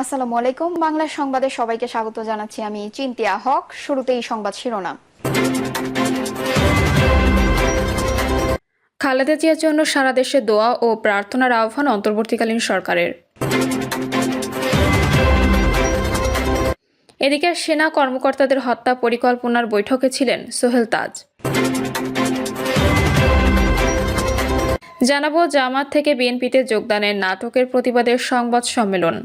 আসসালামু আলাইকুম। বাংলা সংবাদে সবাইকে স্বাগত জানাচ্ছি আমি চিন্তিয়া হক। শুরুতেই সংবাদ শিরোনাম। খালেদা জিয়ার জন্য সারা দেশে দোয়া ও প্রার্থনার আহ্বান অন্তর্বর্তীকালীন সরকারের। এদিকে সেনা কর্মকর্তাদের হত্যা পরিকল্পনার বৈঠকে ছিলেন সোহেল তাজ। জানাব জামাত থেকে বিএনপিতে যোগদানের নাটকের প্রতিবাদের সংবাদ সম্মেলন।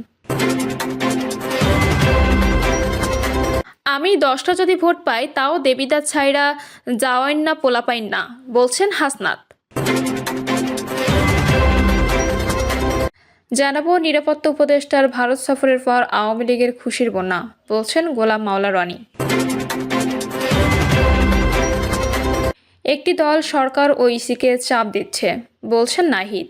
আমি দশটা যদি ভোট পাই, তাও দেবিদার ছাইরা যাওয়াইন না, পোলাপাইন না, বলছেন হাসনাত। জানাব নিরাপত্তা উপদেষ্টার ভারত সফরের পর আওয়ামী লীগের খুশির বন্যা, বলছেন গোলাম মাওলা রনি। একটি দল সরকার ও ইসিকে চাপ দিচ্ছে, বলছেন নাহিদ।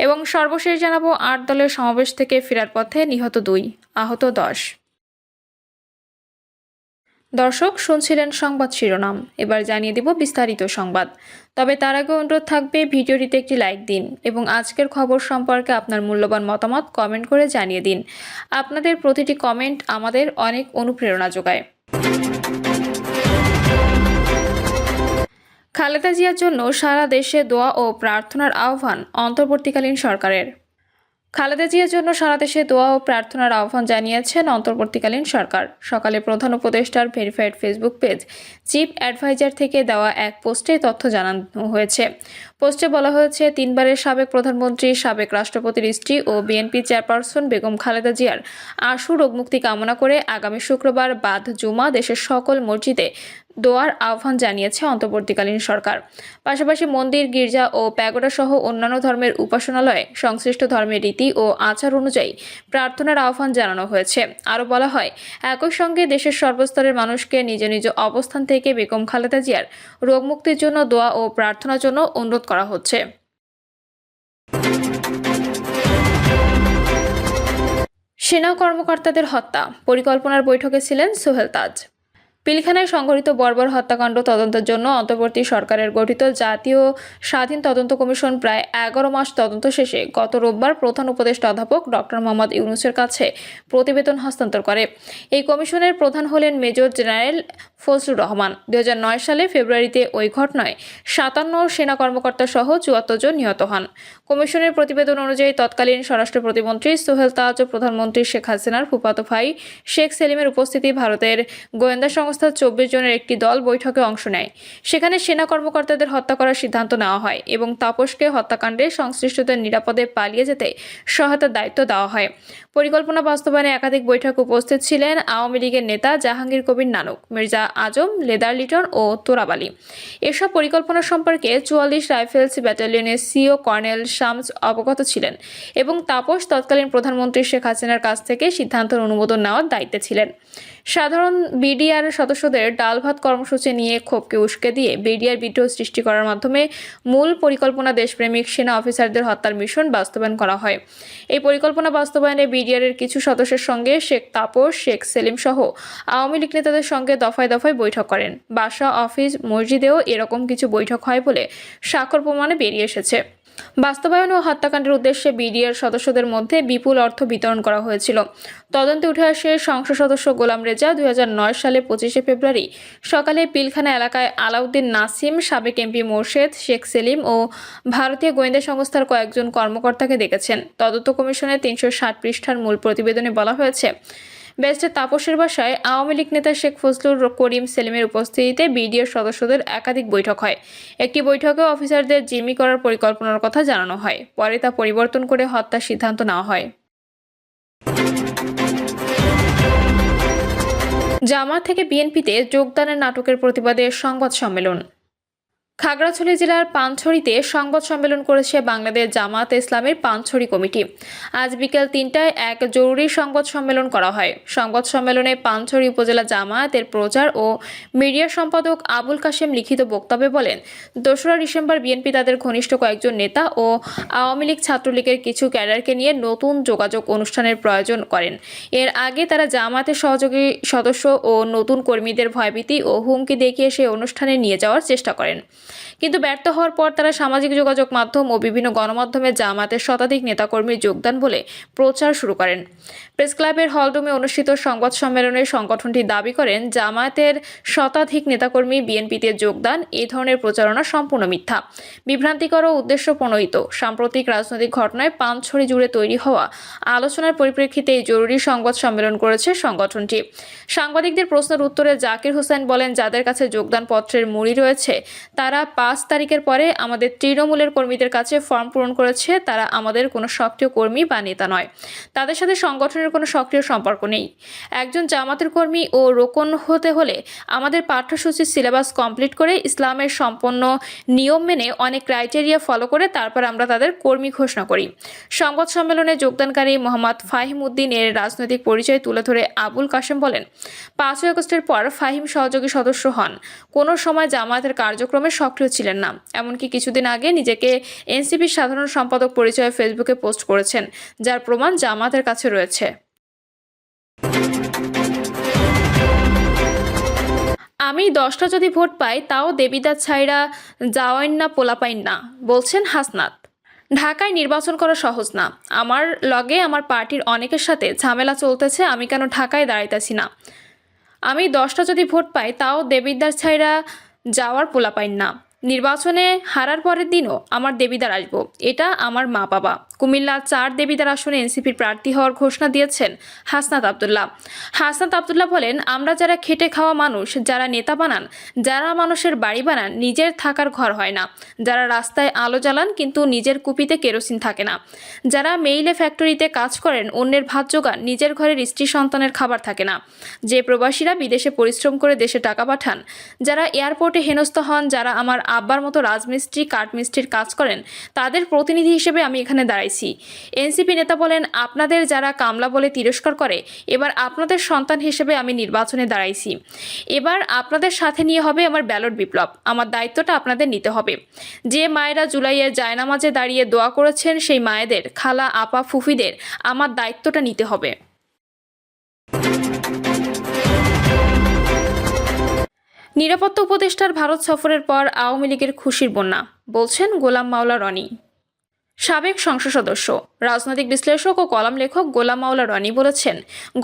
এবং সর্বশেষ জানাব আট দলের সমাবেশ থেকে ফেরার পথে নিহত দুই, আহত দশ। দর্শক, শুনছিলেন সংবাদ শিরোনাম। এবার জানিয়ে দিব বিস্তারিত সংবাদ। তবে তার আগে অনুরোধ থাকবে ভিডিওটিতে একটি লাইক দিন এবং আজকের খবর সম্পর্কে আপনার মূল্যবান মতামত কমেন্ট করে জানিয়ে দিন। আপনাদের প্রতিটি কমেন্ট আমাদের অনেক অনুপ্রেরণা যোগায়। খালেদা জিয়ার জন্য সারা দেশে দোয়া ও প্রার্থনার আহ্বান অন্তর্বর্তীকালীন সরকারের। খালেদা জিয়ার জন্য সারা দেশে দোয়া ও প্রার্থনার আহ্বান জানিয়েছেন অন্তর্বর্তীকালীন সরকার। সকালে প্রধান উপদেষ্টার verified Facebook page chief adviser থেকে দেওয়া এক পোস্টে তথ্য জানানো হয়েছে। পোস্টে বলা হয়েছে, তিনবারের সাবেক প্রধানমন্ত্রী, সাবেক রাষ্ট্রপতির স্ত্রী ও বিএনপি চেয়ারপারসন বেগম খালেদা জিয়ার আশু রোগমুক্তি কামনা করে আগামী শুক্রবার বাদ জুমা দেশের সকল মসজিদে দোয়ার আহ্বান জানিয়েছে অন্তর্বর্তীকালীন সরকার। পাশাপাশি মন্দির, গির্জা ও প্যাগোডা সহ অন্যান্য ধর্মের উপাসনালয়ে সংশ্লিষ্ট ধর্মের রীতি ও আচার অনুযায়ী প্রার্থনার আহ্বান জানানো হয়েছে। আরও বলা হয়, একই সঙ্গে দেশের সর্বস্তরের মানুষকে নিজ নিজ অবস্থান থেকে বেগম খালেদা জিয়ার রোগমুক্তির জন্য দোয়া ও প্রার্থনার জন্য অনুরোধ করা হচ্ছে। সেনা কর্মকর্তাদের হত্যা, পরিকল্পনার বৈঠকে ছিলেন সোহেল তাজ। পিলখানায় সংঘটিত বর্বর হত্যাকাণ্ড তদন্তের জন্য অন্তর্বর্তী সরকারের গঠিত জাতীয় স্বাধীন তদন্ত কমিশন প্রায় এগারো মাস তদন্ত শেষে গত রোববার প্রধান উপদেষ্টা অধ্যাপক ডক্টর মোহাম্মদ ইউনুসের কাছে প্রতিবেদন হস্তান্তর করে। এই কমিশনের প্রধান হলেন মেজর জেনারেল ফজলুর রহমান। দু হাজার নয় সালে ফেব্রুয়ারিতে ওই ঘটনায় সাতান্ন সেনা কর্মকর্তা সহ চুয়াত্তর জন নিহত হন। কমিশনের প্রতিবেদন অনুযায়ী তৎকালীন স্বরাষ্ট্র প্রতিমন্ত্রী সোহেল তাজ ও প্রধানমন্ত্রী শেখ হাসিনার ফুফাতো ভাই শেখ সেলিমের উপস্থিতি ভারতের গোয়েন্দা সংস্থার চব্বিশ জনের একটি দল বৈঠকে অংশ নেয়। সেখানে সেনা কর্মকর্তাদের হত্যা করার সিদ্ধান্ত নেওয়া হয় এবং তাপসকে হত্যাকাণ্ডে সংশ্লিষ্টদের নিরাপদে পালিয়ে যেতে সহায়তার দায়িত্ব দেওয়া হয়। পরিকল্পনা বাস্তবায়নে একাধিক বৈঠক উপস্থিত ছিলেন আওয়ামী লীগের নেতা জাহাঙ্গীর কবির নানক, মির্জা আজম, লেদার লিটন ও তোরাবালি এসব পরিকল্পনা সম্পর্কে চুয়াল্লিশ রাইফেলস ব্যাটালিয়নের সিও কর্নেল শামস অবগত ছিলেন এবং তাপস তৎকালীন প্রধানমন্ত্রী শেখ হাসিনার কাছ থেকে সিদ্ধান্তের অনুমোদন নেওয়ার দায়িত্বে ছিলেন। সাধারণ বিডিআর সদস্যদের ডাল ভাত কর্মসূচি নিয়ে ক্ষোভকে উস্কে দিয়ে বিডিআর বিদ্রোহ সৃষ্টি করার মাধ্যমে মূল পরিকল্পনা দেশপ্রেমিক সেনা অফিসারদের হত্যার মিশন বাস্তবায়ন করা হয়। এই পরিকল্পনা বাস্তবায়নে বিডিআরের কিছু সদস্যের সঙ্গে শেখ তাপস, শেখ সেলিম সহ আওয়ামী লীগ নেতাদের সঙ্গে দফায় দফায় বৈঠক করেন। বাসা অফিস মসজিদেও এরকম কিছু বৈঠক হয় বলে স্বাক্ষর প্রমাণে বেরিয়ে এসেছে। বাস্তবায়ন ও হত্যাকাণ্ডের উদ্দেশ্যে বিডিআর সদস্যদের মধ্যে বিপুল অর্থ বিতরণ করা হয়েছিল। তদন্তে উঠে আসে সংসদ সদস্য গোলাম রেজা দুই হাজার নয় সালে পঁচিশে ফেব্রুয়ারি। সকালে পিলখানা এলাকায় আলাউদ্দিন নাসিম, সাবেক এমপি মোর্শেদ, শেখ সেলিম ও ভারতীয় গোয়েন্দা সংস্থার কয়েকজন কর্মকর্তাকে দেখেছেন। তদন্ত কমিশনের তিনশো ষাট পৃষ্ঠার মূল প্রতিবেদনে বলা হয়েছে ব্যারিস্টার তাপসের বাসায় আওয়ামী লীগ নেতা শেখ ফজলুর করিম সেলিমের উপস্থিতিতে বিডিআর সদস্যদের একাধিক বৈঠক হয়। একটি বৈঠকে অফিসারদের জিম্মি করার পরিকল্পনার কথা জানানো হয়। পরে তা পরিবর্তন করে হত্যার সিদ্ধান্ত নেওয়া হয়। জামাত থেকে বিএনপিতে যোগদানের নাটকের প্রতিবাদে সংবাদ সম্মেলন। খাগড়াছড়ি জেলার পানছড়িতে সংবাদ সম্মেলন করেছে বাংলাদেশ জামাত ইসলামের পানছড়ি কমিটি। আজ বিকেল তিনটায় এক জরুরি সংবাদ সম্মেলন করা হয়। সংবাদ সম্মেলনে পানছড়ি উপজেলা জামায়াতের প্রচার ও মিডিয়া সম্পাদক আবুল কাশেম লিখিত বক্তব্যে বলেন, দোসরা ডিসেম্বর বিএনপি তাদের ঘনিষ্ঠ কয়েকজন নেতা ও আওয়ামী লীগ ছাত্রলীগের কিছু ক্যাডারকে নিয়ে নতুন যোগাযোগ অনুষ্ঠানের প্রয়োজন করেন। এর আগে তারা জামায়াতের সহযোগী সদস্য ও নতুন কর্মীদের ভয়ভীতি ও হুমকি দেখিয়ে সেই অনুষ্ঠানে নিয়ে যাওয়ার চেষ্টা করেন। কিন্তু ব্যর্থ হওয়ার পর তারা সামাজিক যোগাযোগ মাধ্যম ও বিভিন্ন গণমাধ্যমে জামাতের শতাধিক নেতাকর্মীর যোগদান বলে প্রচার শুরু করেন। প্রেস ক্লাবের হলরুমে অনুষ্ঠিত সংবাদ সম্মেলনে সংগঠনটি দাবি করেন, জামায়াতের শতাধিক নেতাকর্মী বিএনপিতে যোগদান এই ধরনের প্রচারণা সম্পূর্ণ মিথ্যা। বিভ্রান্তিকর ও উদ্দেশ্য প্রণোদিত সাম্প্রতিক রাজনৈতিক ঘটনায় পানছড়ি জুড়ে তৈরি হওয়া আলোচনার পরিপ্রেক্ষিতে এই জরুরি সংবাদ সম্মেলন করেছে সংগঠনটি। সাংবাদিকদের প্রশ্নের উত্তরে জাকির হোসেন বলেন, যাদের কাছে যোগদান পত্রের মুড়ি রয়েছে, তারা পাঁচ তারিখের পরে আমাদের তৃণমূলের কর্মীদের কাছে ফর্ম পূরণ করেছে, তারা আমাদের কোনো সক্রিয় কর্মী বা নেতা নয়। তাদের সাথে সংগঠনের কোনো সক্রিয় সম্পর্ক নেই। একজন জামাতের কর্মী ও রোকন হতে হলে আমাদের পাঠ্যসূচির সিলেবাস কমপ্লিট করে ইসলামের সম্পন্ন নিয়ম মেনে অনেক ক্রাইটেরিয়া ফলো করে তারপর আমরা তাদের কর্মী ঘোষণা করি। সংবাদ সম্মেলনে যোগদানকারী মোহাম্মদ ফাহিম উদ্দিন এর রাজনৈতিক পরিচয় তুলে ধরে আবুল কাশেম বলেন, পাঁচই আগস্টের পর ফাহিম সহযোগী সদস্য হন। কোনো সময় জামায়াতের কার্যক্রমে সক্রিয় ছিলেন না। এমনকি কিছুদিন আগে নিজেকে এনসিপির সাধারণ সম্পাদক পরিচয়ে ফেসবুকে পোস্ট করেছেন, যার প্রমাণ জামায়াতের কাছে রয়েছে। আমি দশটা যদি ভোট পাই, তাও দেবিদার ছাইরা যাওয়াইন না, পোলাপাইন না, বলছেন হাসনাত। ঢাকায় নির্বাচন করা সহজ না। আমার লগে আমার পার্টির অনেকের সাথে ঝামেলা চলতেছে, আমি কেন ঢাকায় দাঁড়াইতেছি না? আমি দশটা যদি ভোট পাই, তাও দেবিদ্বার ছাইরা যাওয়ার পোলাপাইন না। নির্বাচনে হারার পরের দিনও আমার দেবিদার আসব, এটা আমার মা বাবা কুমিল্লা চার দেবিদার আসনে এনসিপির প্রার্থী হওয়ার ঘোষণা দিয়েছেন হাসনাত আবদুল্লাহ। হাসনাত আবদুল্লাহ বলেন, আমরা যারা খেটে খাওয়া মানুষ, যারা নেতা বানান, যারা মানুষের বাড়ি বানান, নিজের থাকার ঘর হয় না। যারা রাস্তায় আলো জ্বালান, কিন্তু নিজের কুপিতে কেরোসিন থাকে না। যারা মেইলে ফ্যাক্টরিতে কাজ করেন, অন্যের ভাত জোগান, নিজের ঘরের স্ত্রী সন্তানের খাবার থাকে না। যে প্রবাসীরা বিদেশে পরিশ্রম করে দেশে টাকা পাঠান, যারা এয়ারপোর্টে হেনস্থ হন, যারা আমার আব্বার মতো রাজমিস্ত্রি, কাঠমিস্ত্রির কাজ করেন, তাদের প্রতিনিধি হিসেবে আমি এখানে দাঁড়াইছি এনসিপি নেতা বলেন, আপনাদের যারা কামলা বলে তিরস্কার করে, এবার আপনাদের সন্তান হিসেবে আমি নির্বাচনে দাঁড়াইছি। এবার আপনাদের সাথে নিয়ে হবে আমার ব্যালট বিপ্লব। আমার দায়িত্বটা আপনাদের নিতে হবে। যে মায়েরা জুলাইয়ে জায়নামাজে দাঁড়িয়ে দোয়া করেছেন, সেই মায়েদের, খালা, আপা, ফুফিদের, আমার দায়িত্বটা নিতে হবে। নিরাপত্তা উপদেষ্টার ভারত সফরের পর আওয়ামী লীগের খুশির বন্যা, বলছেন গোলাম মাওলা রনি। সাবেক সংসদ সদস্য, রাজনৈতিক বিশ্লেষক ও কলাম লেখক গোলাম মাওলা রনি বলেছেন,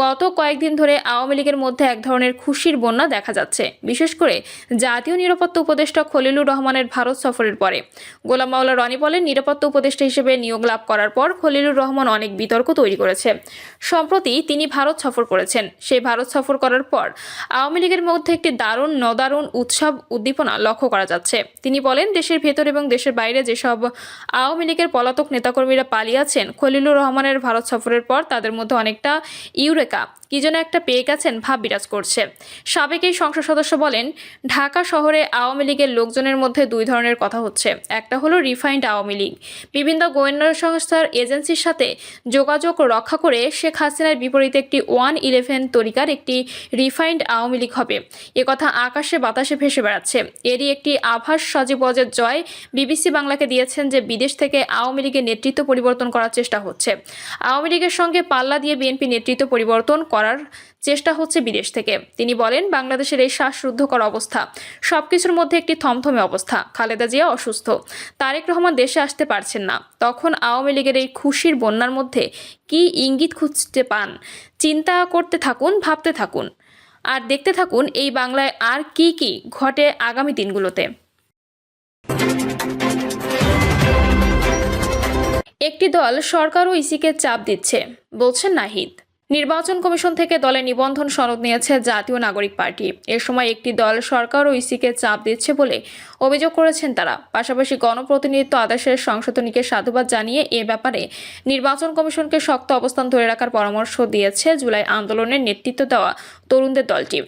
গত কয়েকদিন ধরে আওয়ামী লীগের মধ্যে এক ধরনের খুশির বন্যা দেখা যাচ্ছে, বিশেষ করে জাতীয় নিরাপত্তা উপদেষ্টা খলিলুর রহমানের ভারত সফরের পরে। গোলাম মাওলা রনি বলেন, নিরাপত্তা উপদেষ্টা হিসেবে নিয়োগ লাভ করার পর খলিলুর রহমান অনেক বিতর্ক তৈরি করেছে। সম্প্রতি তিনি ভারত সফর করেছেন। সেই ভারত সফর করার পর আওয়ামী লীগের মধ্যে একটি দারুণ, নদারুণ উৎসব উদ্দীপনা লক্ষ্য করা যাচ্ছে। তিনি বলেন, দেশের ভেতর এবং দেশের বাইরে যেসব আওয়ামী লীগের পলাতক নেতাকর্মীরা পালিয়েছেন খলিলুর রহমানের ভারত সফরের পর তাদের মধ্যে অনেকটা ইউরেকা। কি যেন একটা পেয়ে গেছেন ভাব বিরাজ করছে। সাবেক এই সংসদ সদস্য বলেন, ঢাকা শহরে আওয়ামী লীগের লোকজনের মধ্যে দুই ধরনের কথা হচ্ছে। একটা হলো রিফাইন্ড আওয়ামী লীগ। বিভিন্ন গোয়েন্দা সংস্থার এজেন্সির সাথে যোগাযোগ রক্ষা করে শেখ হাসিনার বিপরীতে একটি ওয়ান ইলেভেন তরিকার একটি রিফাইন্ড আওয়ামী লীগ হবে। একথা আকাশে বাতাসে ভেসে বেড়াচ্ছে। এরই একটি আভাস সজীব অজের জয় বিবিসি বাংলাকে দিয়েছেন যে বিদেশ থেকে আওয়ামী লীগের নেতৃত্ব পরিবর্তন করার চেষ্টা হচ্ছে। আওয়ামী লীগের সঙ্গে পাল্লা দিয়ে বিএনপি নেতৃত্ব পরিবর্তন করার চেষ্টা হচ্ছে বিদেশ থেকে। তিনি বলেন, বাংলাদেশের এই শ্বাসরুদ্ধকর অবস্থা সবকিছুর মধ্যে একটি থমথমে অবস্থা। খালেদা জিয়া অসুস্থ। তারেক রহমান দেশে আসতে পারছেন না। তখন আওয়ামী লীগের এই খুশির বন্যার মধ্যে কি ইঙ্গিত খুঁজতে পান? চিন্তা করতে থাকুন, ভাবতে থাকুন। আর দেখতে থাকুন, এই বাংলায় আর কি কি ঘটে আগামী দিনগুলোতে। একটি দল সরকার ও ইসিকে চাপ দিচ্ছে, বলছেন নাহিদ। নির্বাচন কমিশন থেকে দলে নিবন্ধন সনদ নিয়েছে জাতীয় নাগরিক পার্টি। এ সময় একটি দল সরকার ও ইসিকে চাপ দিচ্ছে বলে অভিযোগ করেছেন তারা। পাশাপাশি গণপ্রতিনিধিত্ব আদেশের সংশোধনীকে সাধুবাদ জানিয়ে এ ব্যাপারে নির্বাচন কমিশনকে শক্ত অবস্থান ধরে রাখার পরামর্শ দিয়েছে জুলাই আন্দোলনের নেতৃত্ব দেওয়া তরুণদের দলটি।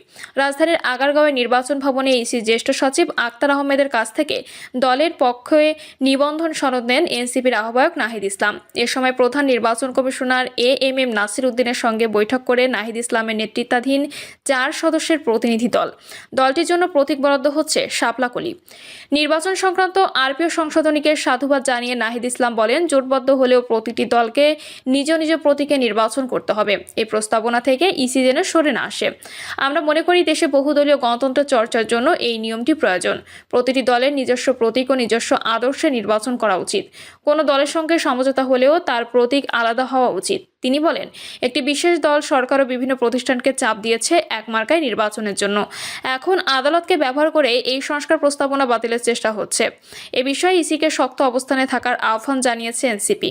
রাজধানীর আগারগাঁওয়ে নির্বাচন ভবনে ইসি জ্যেষ্ঠ সচিব আক্তার আহমেদের কাছ থেকে দলের পক্ষে নিবন্ধন সনদ নেন এনসিপির আহ্বায়ক নাহিদ ইসলাম। এ সময় প্রধান নির্বাচন commissioner A M M Nasir উদ্দিনের সঙ্গে বৈঠক করে নাহিদ ইসলামের নেতৃত্বাধীন চার সদস্যের প্রতিনিধি দল। দলটির জন্য প্রতীক বরাদ্দ হচ্ছে শাপলাকলি নির্বাচন সংক্রান্ত আরপিও সংশোধনীকে সাধুবাদ জানিয়ে নাহিদ ইসলাম বলেন, জোটবদ্ধ হলেও প্রতিটি দলকে নিজ নিজ প্রতীকে নির্বাচন করতে হবে। এই প্রস্তাবনা থেকে ইসি যেন সরে না আসে। আমরা মনে করি দেশে বহুদলীয় গণতন্ত্র চর্চার জন্য এই নিয়মটি প্রয়োজন। প্রতিটি দলের নিজস্ব প্রতীক ও নিজস্ব আদর্শে নির্বাচন করা উচিত। কোনো দলের সঙ্গে সমঝোতা হলেও তার প্রতীক আলাদা হওয়া উচিত। তিনি বলেন, একটি বিশেষ দল সরকার ও বিভিন্ন প্রতিষ্ঠানকে চাপ দিয়েছে এক মার্কায় নির্বাচনের জন্য। এখন আদালতকে ব্যবহার করে এই সংস্কার প্রস্তাবনা বাতিলের চেষ্টা হচ্ছে। এ বিষয়ে ইসিকে শক্ত অবস্থানে থাকার আহ্বান জানিয়েছে এনসিপি।